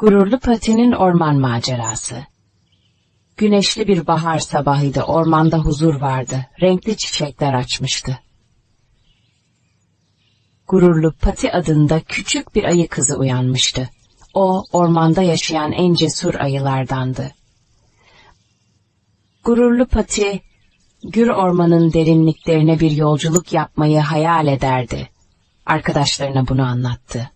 Gururlu Pati'nin orman macerası. Güneşli bir bahar sabahıydı, ormanda huzur vardı, renkli çiçekler açmıştı. Gururlu Pati adında küçük bir ayı kızı uyanmıştı. O, ormanda yaşayan en cesur ayılardandı. Gururlu Pati, Gür ormanın derinliklerine bir yolculuk yapmayı hayal ederdi. Arkadaşlarına bunu anlattı.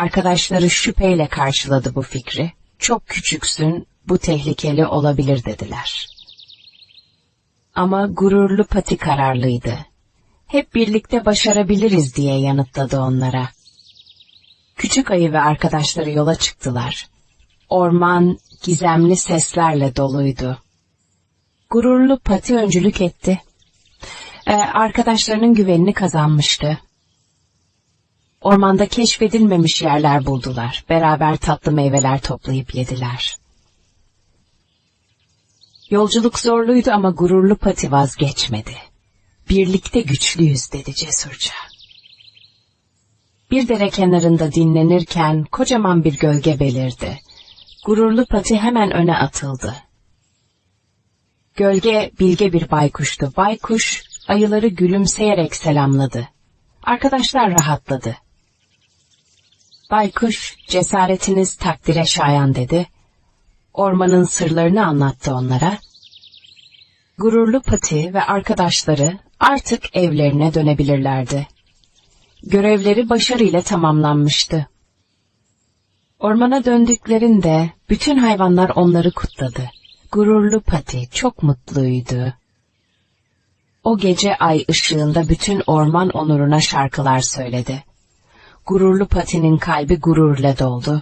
Arkadaşları şüpheyle karşıladı bu fikri. Çok küçüksün, bu tehlikeli olabilir dediler. Ama gururlu Pati kararlıydı. Hep birlikte başarabiliriz diye yanıtladı onlara. Küçük ayı ve arkadaşları yola çıktılar. Orman gizemli seslerle doluydu. Gururlu Pati öncülük etti. Ee, arkadaşlarının güvenini kazanmıştı. Ormanda keşfedilmemiş yerler buldular. Beraber tatlı meyveler toplayıp yediler. Yolculuk zorluydu ama gururlu Pati vazgeçmedi. Birlikte güçlüyüz dedi cesurca. Bir dere kenarında dinlenirken kocaman bir gölge belirdi. Gururlu Pati hemen öne atıldı. Gölge bilge bir baykuştu. Baykuş ayıları gülümseyerek selamladı. Arkadaşlar rahatladı. Baykuş cesaretiniz takdire şayan dedi. Ormanın sırlarını anlattı onlara. Gururlu Pati ve arkadaşları artık evlerine dönebilirlerdi. Görevleri başarıyla tamamlanmıştı. Ormana döndüklerinde bütün hayvanlar onları kutladı. Gururlu Pati çok mutluydu. O gece ay ışığında bütün orman onuruna şarkılar söyledi. Gururlu Pati'nin kalbi gururla doldu.